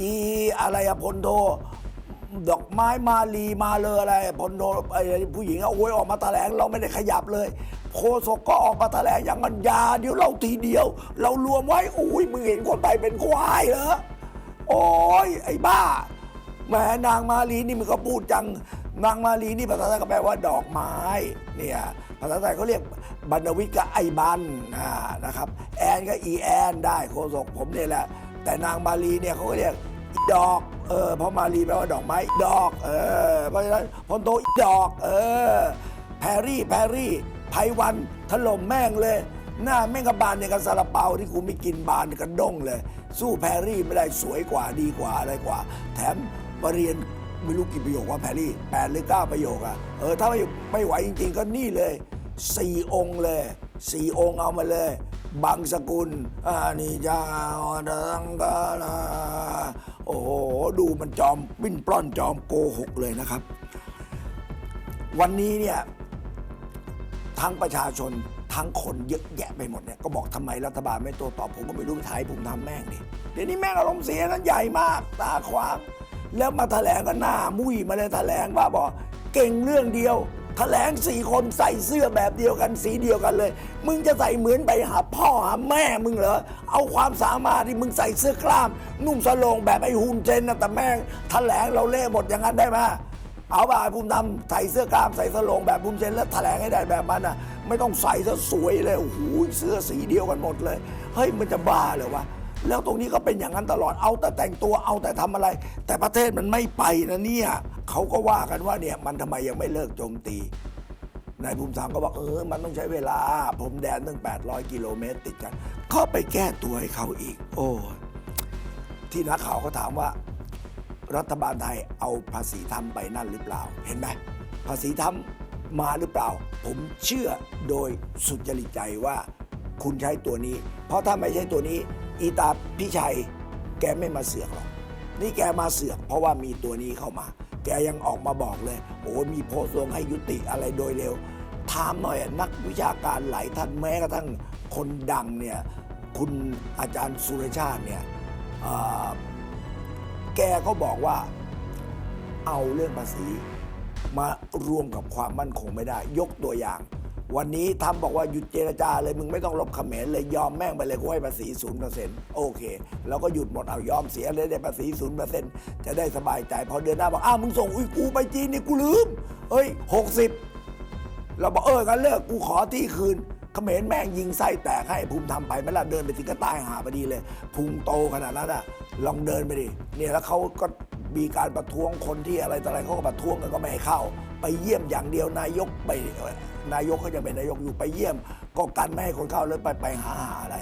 อีอะไรอะพลโทดอกไม้มาลีมาเลยอะไรพลโทไอ้ผู้หญิงอะโอ้ยออกมาแถลงเราไม่ได้ขยับเลย โคศกก็ออกมาแถลงอย่างมันยาเดี๋ยวเราทีเดียว เรารวมไว้อุ้ยมึงเห็นคนไทยเป็นควายเหรอโอ้ยไอ้บ้าแหมนางมาลีนี่มันก็พูดจังนางมาลีนี่ภาษาไทยก็แปลว่าดอกไม้เนี่ยภาษาไทยเขาเรียกบรรณวิทย์ก็ไอ้บันนะครับ แอนก็อีแอนได้โคศกผมเนี่ยแหละ แต่นางมาลีเนี่ยเขาก็เรียกดอก เออเพราะมาลีแปลว่าดอกไม้ดอก เออ เพราะฉะนั้นพลโตดอก เออ แพรรี่ แพรรี่ ไพวันถล่มแม่งเลย หน้าแม่งกระบาลเนี่ยกับซาลาเปาที่กูไม่กินบานกระด้งเลย สู้แพรรี่ไม่ได้สวยกว่าดีกว่าอะไรกว่า แถมมาเรียนไม่รู้กี่ประโยคว่าแพรรี่แปดหรือเก้าประโยคอะเออถ้าไม่ไม่ไหวจริง ๆ ก็นี่เลยสี่องค์เลย สี่องค์เอามาเลย บางสกุลอานิจาดังกาลาโอ้โห ดูมันจอมปิ้นปล้อนจอมโกหกเลยนะครับ วันนี้เนี่ยทั้งประชาชนทั้งคนเยอะแยะไปหมดเนี่ยก็บอกทำไมรัฐบาลไม่โต้ตอบผมก็ไม่รู้ไปถ่ายผมทำแม่งดิเดี๋ยวนี้แม่งอารมณ์เสียนั้นใหญ่มากตาขวางแล้วมาแถลงกันหน้ามุ้ยมาเลยแถลงว่าบอกเก่งเรื่องเดียว แถลงสี่คนใส่เสื้อแบบเดียวกันสีเดียวกันเลย มึงจะใส่เหมือนไปหาพ่อหาแม่มึงเหรอ เอาความสามารถที่มึงใส่เสื้อกล้าม นุ่งสโลงแบบไอ้ฮุนเจนนะแต่แม่งแถลงเราเล่หมดอย่างนั้นได้ไหมเอาบ่าภูมิธรรมใส่เสื้อกล้ามใส่สโลงแบบภูมิเซนแล้วแถลงให้ได้แบบมันอะ ไม่ต้องใส่ซะสวยเลยโอ้โหเสื้อสีเดียวกันหมดเลย เฮ้ยมันจะบ้าเหรอวะ แล้วตรงนี้ก็เป็นอย่างนั้นตลอดเอาแต่แต่งตัวเอาแต่ทำอะไร แต่ประเทศมันไม่ไปนะเนี่ยเขาก็ว่ากันว่าเนี่ยมันทำไมยังไม่เลิกโจมตีนายภูมิธรรมก็บอกเออ มันต้องใช้เวลา ผมแดนตั้ง 800 กิโลเมตรติดกัน ก็ไปแก้ตัวให้เขาอีก โอ้ ที่นักข่าวเขาถามว่า รัฐบาลไทยเอาภาษีทำไปนั่นหรือเปล่า เห็นไหม ภาษีทำมาหรือเปล่า ผมเชื่อโดยสุจริตใจว่า คุณใช้ตัวนี้ เพราะถ้าไม่ใช่ตัวนี้ อีตาพี่ชัย แกไม่มาเสือกหรอกนี่แกมาเสือกเพราะว่ามีตัวนี้เข้ามา แกยังออกมาบอกเลย โอ้มีโพสต์ลงให้ยุติอะไรโดยเร็วถามหน่อยนักวิชาการหลายท่านแม้กระทั่งคนดังเนี่ยคุณอาจารย์สุรชาติเนี่ยแกก็บอกว่าเอาเรื่องภาษีมารวมกับความมั่นคงไม่ได้ ยกตัวอย่าง วันนี้ทำบอกว่าหยุดเจรจาเลยมึงไม่ต้องลบเขมรเลยยอมแม่งไปเลยกูให้ภาษีศูนย์เปอร์เซ็นต์โอเคเราก็หยุดหมดเอายอมเสียเลยได้ภาษีศูนย์เปอร์เซ็นต์จะได้สบายใจพอเดือนหน้าบอกอ้าวมึงส่งอุ้ยกูไปจีนนี่กูลืมเฮ้ยหกสิบเราบอกเออกันเลิกกูขอที่คืนเขมรแม่งยิงไส้แตกให้ภูมิทำไปไม่ละเดินไปถึงก็ตายหาพอดีเลย พุงโตขนาดนั้นอะลองเดินไปดิเนี่ยแล้วเขาก็ มีการประท้วงคนที่อะไรต่ออะไรเขาก็ประท้วงกันก็ไม่ให้เข้า ไปเยี่ยมอย่างเดียวนายกไปนายกเขาจะเป็นนายกอยู่ไปเยี่ยม ก็กันไม่ให้คนเข้าเลยไปไปหาหาอะไร